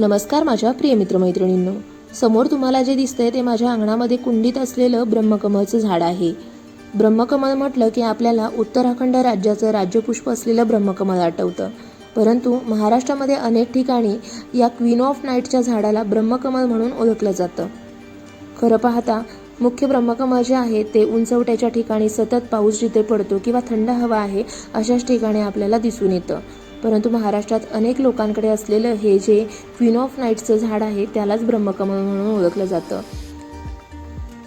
नमस्कार माझ्या प्रिय मित्रमैत्रिणींनो. समोर तुम्हाला जे दिसतंय ते माझ्या अंगणामध्ये कुंडीत असलेलं ब्रह्मकमळचं झाड आहे. ब्रह्मकमळ म्हटलं की आपल्याला उत्तराखंड राज्याचं राज्यपुष्प असलेलं ब्रह्मकमळ आठवतं. परंतु महाराष्ट्रामध्ये अनेक ठिकाणी या क्वीन ऑफ नाईटच्या झाडाला ब्रह्मकमळ म्हणून ओळखलं जातं. खरं पाहता मुख्य ब्रह्मकमळ जे आहे ते उंचवट्याच्या ठिकाणी सतत पाऊस जिथे पडतो किंवा थंड हवा आहे अशाच ठिकाणी आपल्याला दिसून येतं. परंतु महाराष्ट्रात अनेक लोकांकडे असलेलं हे जे क्वीन ऑफ नाईट्सचं झाड आहे त्यालाच ब्रह्मकमळ म्हणून ओळखलं जातं.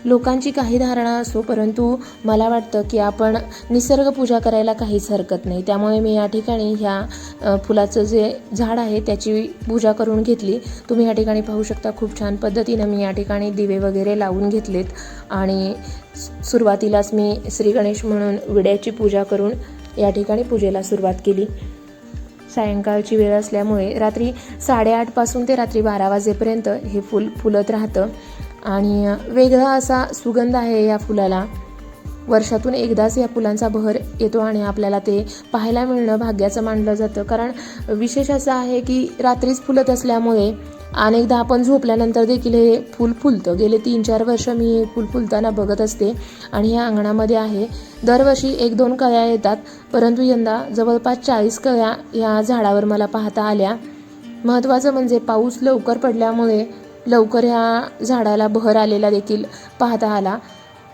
लोकांची काही धारणा असो परंतु मला वाटतं की आपण निसर्ग पूजा करायला काहीच हरकत नाही. त्यामुळे मी या ठिकाणी ह्या फुलाचं जे झाड आहे त्याची पूजा करून घेतली. तुम्ही या ठिकाणी पाहू शकता खूप छान पद्धतीनं मी या ठिकाणी दिवे वगैरे लावून घेतलेत. आणि सुरुवातीलाच मी श्री गणेश म्हणून विड्याची पूजा करून या ठिकाणी पूजेला सुरुवात केली. सायंकाळची वेळ असल्यामुळे रात्री साडेआठपासून ते रात्री बारा वाजेपर्यंत हे फूल फुलत राहतं. आणि वेगळा असा सुगंध आहे या फुलाला. वर्षातून एकदाच या फुलांचा बहर येतो आणि आपल्याला ते पाहायला मिळणं भाग्याचं मानलं जातं. कारण विशेष असं आहे की रात्रीच फुलत असल्यामुळे अनेकदा आपण झोपल्यानंतर देखील हे फूल फुलतं. गेले तीन चार वर्ष मी हे फूल फुलताना बघत असते आणि हे अंगणामध्ये आहे. दरवर्षी एक दोन कळ्या येतात परंतु यंदा जवळपास चाळीस कळ्या या झाडावर मला पाहता आल्या. महत्त्वाचं म्हणजे पाऊस लवकर पडल्यामुळे लवकर ह्या झाडाला बहर आलेला देखील पाहता आला.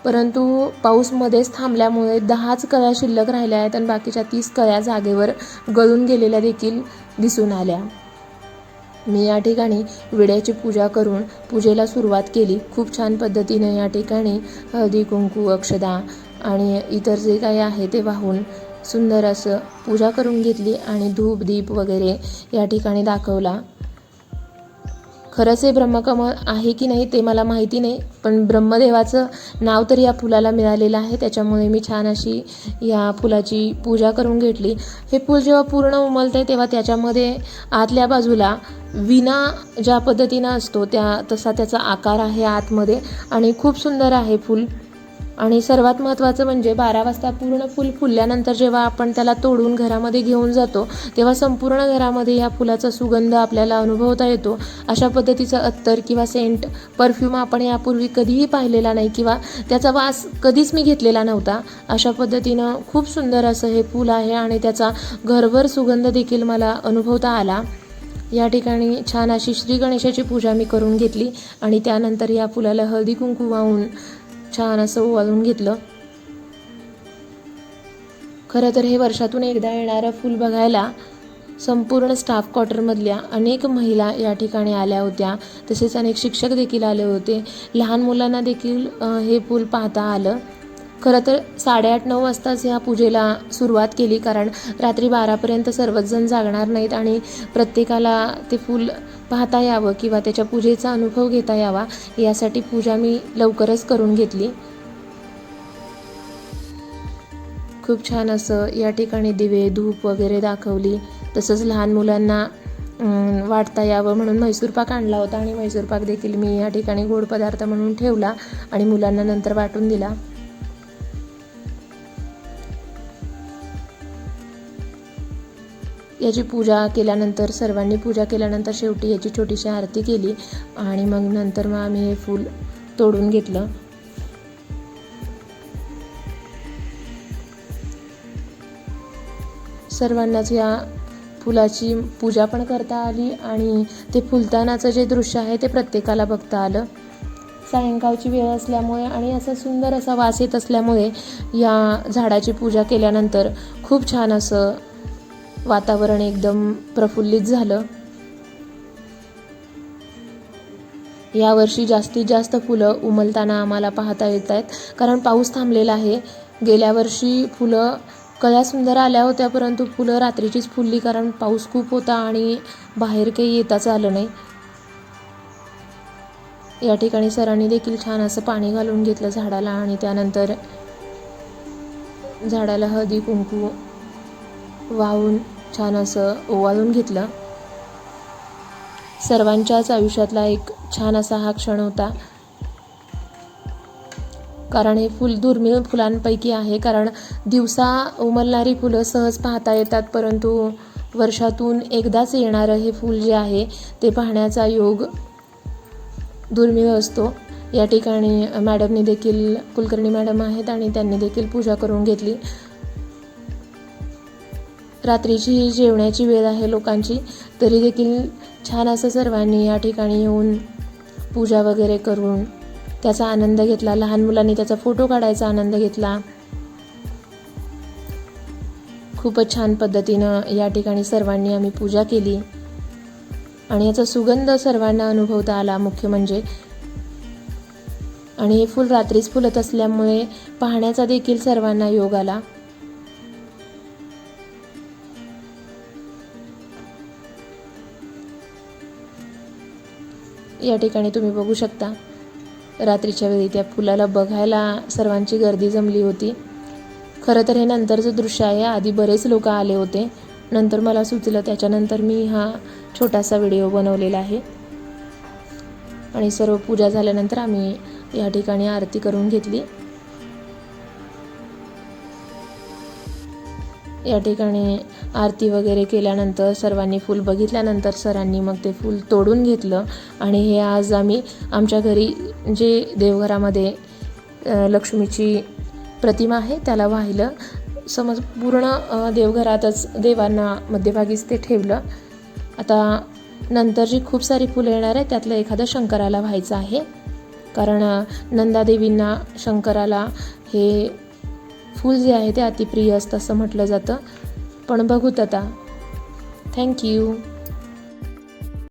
परंतु पाऊस मध्येच थांबल्यामुळे दहाच कळ्या शिल्लक राहिल्या आहेत आणि बाकीच्या तीस कळ्या जागेवर गळून गेलेल्या देखील दिसून आल्या. मी या ठिकाणी विड्याची पूजा करून पूजेला सुरुवात केली. खूप छान पद्धतीने या ठिकाणी हळदी कुंकू अक्षदा आणि इतर जे काही आहे ते वाहून सुंदर असं पूजा करून घेतली आणि धूप दीप वगैरे या ठिकाणी दाखवला. खरंच हे ब्रह्मकमळ आहे की नाही ते मला माहिती नाही पण ब्रह्मदेवाचं नाव तर या फुलाला मिळालेलं आहे. त्याच्यामुळे मी छान अशी या फुलाची पूजा करून घेतली. हे फूल जेव्हा पूर्ण उमलते तेव्हा त्याच्यामध्ये आतल्या बाजूला विना ज्या पद्धतीनं असतो त्या तसा त्याचा आकार आहे आतमध्ये. आणि खूप सुंदर आहे फूल. आणि सर्वात महत्त्वाचं म्हणजे बारा वाजता पूर्ण फूल फुलल्यानंतर जेव्हा आपण त्याला तोडून घरामध्ये घेऊन जातो तेव्हा संपूर्ण घरामध्ये या फुलाचा सुगंध आपल्याला अनुभवता येतो. अशा पद्धतीचं अत्तर किंवा सेंट परफ्यूम आपण यापूर्वी कधीही पाहिलेला नाही किंवा त्याचा वास कधीच मी घेतलेला नव्हता. अशा पद्धतीनं खूप सुंदर असं हे फूल आहे आणि त्याचा घरभर सुगंध देखील मला अनुभवता आला. या ठिकाणी छान अशी श्री गणेशाची पूजा मी करून घेतली आणि त्यानंतर या फुलाला हळदी कुंकू वाहून छान असं ओवाळून घेतलं. खरं तर हे वर्षातून एकदा येणारं फूल बघायला संपूर्ण स्टाफ क्वार्टरमधल्या अनेक महिला या ठिकाणी आल्या होत्या. तसेच अनेक शिक्षक देखील आले होते. लहान मुलांना देखील हे फूल पाहता आलं. खरं तर साडेआठ नऊ वाजताच ह्या पूजेला सुरुवात केली कारण रात्री बारापर्यंत सर्वच जण जागणार नाहीत आणि प्रत्येकाला ते फूल पाहता यावं किंवा त्याच्या पूजेचा अनुभव घेता यावा यासाठी पूजा मी लवकरच करून घेतली. खूप छान असं या ठिकाणी दिवे धूप वगैरे दाखवली. तसंच लहान मुलांना वाटता यावं म्हणून मैसूरपाक आणला होता आणि मैसूरपाक देखील मी या ठिकाणी गोड पदार्थ म्हणून ठेवला आणि मुलांना नंतर वाटून दिला. याची पूजा केल्यानंतर सर्वांनी पूजा केल्यानंतर शेवटी याची छोटीशी आरती केली आणि मग नंतर मग आम्ही हे फूल तोडून घेतलं. सर्वांनाच या फुलाची पूजा पण करता आली आणि ते फुलतानाचं जे दृश्य आहे ते प्रत्येकाला बघता आलं. सायंकाळची वेळ असल्यामुळे आणि असा सुंदर असा वास येत असल्यामुळे या झाडाची पूजा केल्यानंतर खूप छान असं वातावरण एकदम प्रफुल्लित झालं. यावर्षी जास्तीत जास्त फुलं उमलताना आम्हाला पाहता येत आहेत. कारण पाऊस थांबलेला आहे. गेल्या वर्षी फुलं कळ्या सुंदर आल्या होत्या परंतु फुलं रात्रीचीच फुलली कारण पाऊस खूप होता आणि बाहेर काही येताच आलं नाही. या ठिकाणी सरांनी देखील छान असं पाणी घालून घेतलं झाडाला आणि त्यानंतर झाडाला हळदी कुंकू वाहून छान असं ओवाळून घेतलं. सर्वांच्याच आयुष्यातला एक छान असा हा क्षण होता. कारण हे फुल दुर्मिळ फुलांपैकी आहे. कारण दिवसा उमलणारी फुलं सहज पाहता येतात परंतु वर्षातून एकदाच येणारं हे फूल जे आहे ते पाहण्याचा योग दुर्मिळ असतो. या ठिकाणी मॅडमनी देखील कुलकर्णी मॅडम आहेत आणि त्यांनी देखील पूजा करून घेतली. रात्रीची ही जेवण्याची वेळ आहे लोकांची तरी देखील छान असं सर्वांनी या ठिकाणी येऊन पूजा वगैरे करून त्याचा आनंद घेतला. लहान मुलांनी त्याचा फोटो काढायचा आनंद घेतला. खूपच छान पद्धतीनं या ठिकाणी सर्वांनी आम्ही पूजा केली. आणि याचा सुगंध सर्वांना अनुभवता आला मुख्य म्हणजे. आणि हे फूल रात्रीच फुलत असल्यामुळे पाहण्याचा देखील सर्वांना योग आला. या ठिकाणी तुम्ही बघू शकता. रात्रीच्या वेळी त्या फुलाला बघायला सर्वांची गर्दी जमली होती. खरं तर हे नंतरचं दृश्य आहे. आधी बरेच लोक आले होते. नंतर मला सुचलं त्याच्यानंतर मी हा छोटासा व्हिडिओ बनवलेला आहे. आणि सर्व पूजा झाल्यानंतर आम्ही या ठिकाणी आरती करून घेतली. या ठिकाणी आरती वगैरे केल्यानंतर सर्वांनी फूल बघितल्यानंतर सरांनी मग ते फूल तोडून घेतलं. आणि हे आज आम्ही आमच्या घरी जे देवघरामध्ये लक्ष्मीची प्रतिमा आहे त्याला वाहिलं. समज पूर्ण देवघरातच देवांना मध्यभागीच ते ठेवलं. आता नंतर जी खूप सारी फुलं येणार आहे त्यातलं एखादं शंकराला व्हायचं आहे. कारण नंदादेवींना शंकराला हे फूल जे आहे ते अतिप्रिय असतं असं म्हटलं जातं. पण बघूत आता. थँक्यू